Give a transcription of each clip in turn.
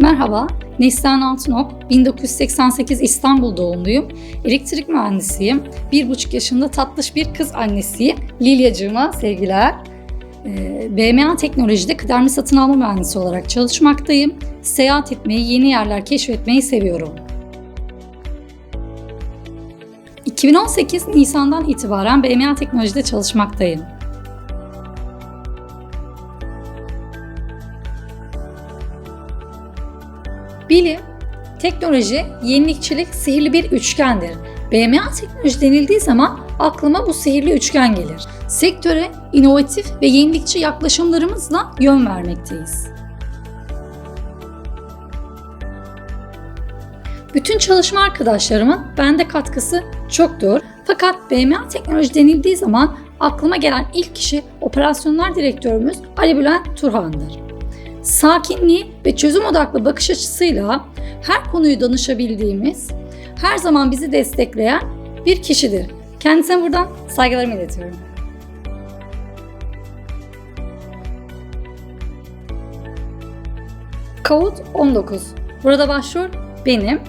Merhaba, Neslihan Altınok, 1988 İstanbul doğumluyum. Elektrik mühendisiyim. Bir buçuk yaşında tatlış bir kız annesiyim. Lilyacığıma sevgiler. Ee, BMA Teknoloji'de kıdemli satın alma mühendisi olarak çalışmaktayım. Seyahat etmeyi, yeni yerler keşfetmeyi seviyorum. 2018 Nisan'dan itibaren BMA Teknoloji'de çalışmaktayım. Bilim, teknoloji, yenilikçilik sihirli bir üçgendir. BMA teknoloji denildiği zaman aklıma bu sihirli üçgen gelir. Sektöre inovatif ve yenilikçi yaklaşımlarımızla yön vermekteyiz. Bütün çalışma arkadaşlarımın bende katkısı çoktur. Fakat BMA teknoloji denildiği zaman aklıma gelen ilk kişi operasyonlar direktörümüz Ali Bülent Turhan'dır sakinliği ve çözüm odaklı bakış açısıyla her konuyu danışabildiğimiz, her zaman bizi destekleyen bir kişidir. Kendisine buradan saygılarımı iletiyorum. Kavut 19. Burada başrol benim.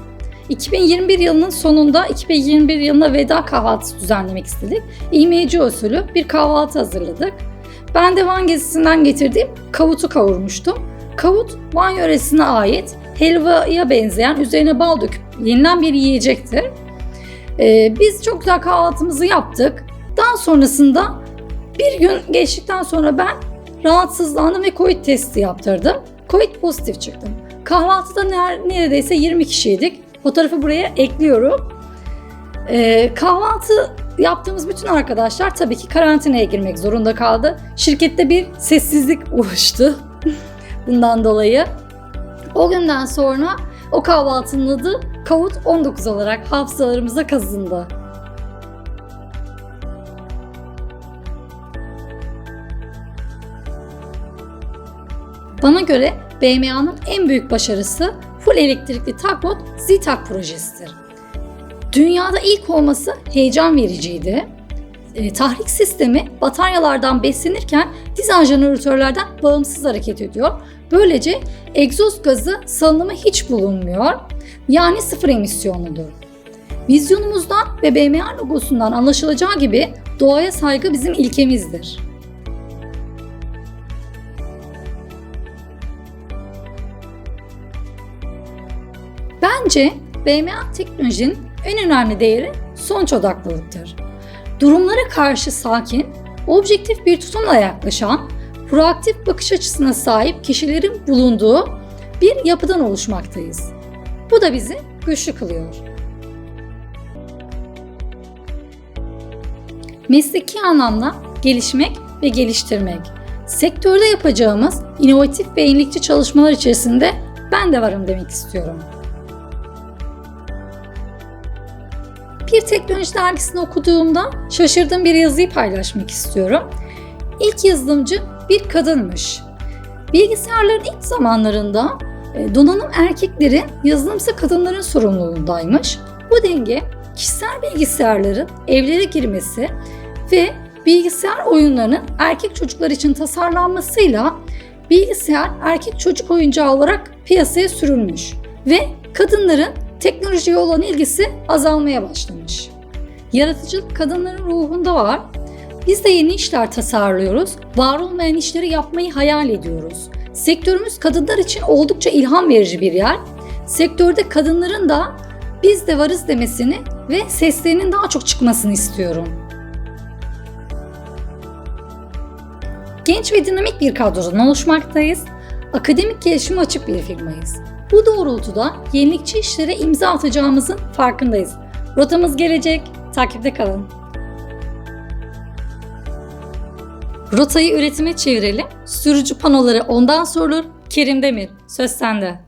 2021 yılının sonunda 2021 yılına veda kahvaltısı düzenlemek istedik. İğmeci usulü bir kahvaltı hazırladık. Ben de Van gezisinden getirdiğim kavutu kavurmuştum. Kavut Van yöresine ait helvaya benzeyen üzerine bal döküp yenilen bir yiyecektir. Ee, biz çok güzel kahvaltımızı yaptık. Daha sonrasında bir gün geçtikten sonra ben rahatsızlandım ve Covid testi yaptırdım. Covid pozitif çıktım. Kahvaltıda neredeyse 20 kişiydik. Fotoğrafı buraya ekliyorum. Ee, kahvaltı yaptığımız bütün arkadaşlar tabii ki karantinaya girmek zorunda kaldı. Şirkette bir sessizlik oluştu bundan dolayı. O günden sonra o kahvaltının adı Kavut 19 olarak hafızalarımıza kazındı. Bana göre BMA'nın en büyük başarısı full elektrikli takbot ZTAK projesidir. Dünyada ilk olması heyecan vericiydi. E, tahrik sistemi bataryalardan beslenirken dizel jeneratörlerden bağımsız hareket ediyor. Böylece egzoz gazı salınımı hiç bulunmuyor. Yani sıfır emisyonludur. Vizyonumuzdan ve BMA logosundan anlaşılacağı gibi doğaya saygı bizim ilkemizdir. Bence BMA teknolojinin en önemli değeri sonuç odaklılıktır. Durumlara karşı sakin, objektif bir tutumla yaklaşan, proaktif bakış açısına sahip kişilerin bulunduğu bir yapıdan oluşmaktayız. Bu da bizi güçlü kılıyor. Mesleki anlamda gelişmek ve geliştirmek. Sektörde yapacağımız inovatif ve yenilikçi çalışmalar içerisinde ben de varım demek istiyorum. Bir teknoloji dergisini okuduğumda şaşırdığım bir yazıyı paylaşmak istiyorum. İlk yazılımcı bir kadınmış. Bilgisayarların ilk zamanlarında e, donanım erkeklerin, yazılımsa kadınların sorumluluğundaymış. Bu denge kişisel bilgisayarların evlere girmesi ve bilgisayar oyunlarının erkek çocuklar için tasarlanmasıyla bilgisayar erkek çocuk oyuncağı olarak piyasaya sürülmüş ve kadınların teknolojiye olan ilgisi azalmaya başlamış. Yaratıcılık kadınların ruhunda var. Biz de yeni işler tasarlıyoruz, var olmayan işleri yapmayı hayal ediyoruz. Sektörümüz kadınlar için oldukça ilham verici bir yer. Sektörde kadınların da biz de varız demesini ve seslerinin daha çok çıkmasını istiyorum. Genç ve dinamik bir kadrodan oluşmaktayız. Akademik gelişime açık bir firmayız. Bu doğrultuda yenilikçi işlere imza atacağımızın farkındayız. Rotamız gelecek, takipte kalın. Rotayı üretime çevirelim. Sürücü panoları ondan sorulur. Kerim Demir, söz sende.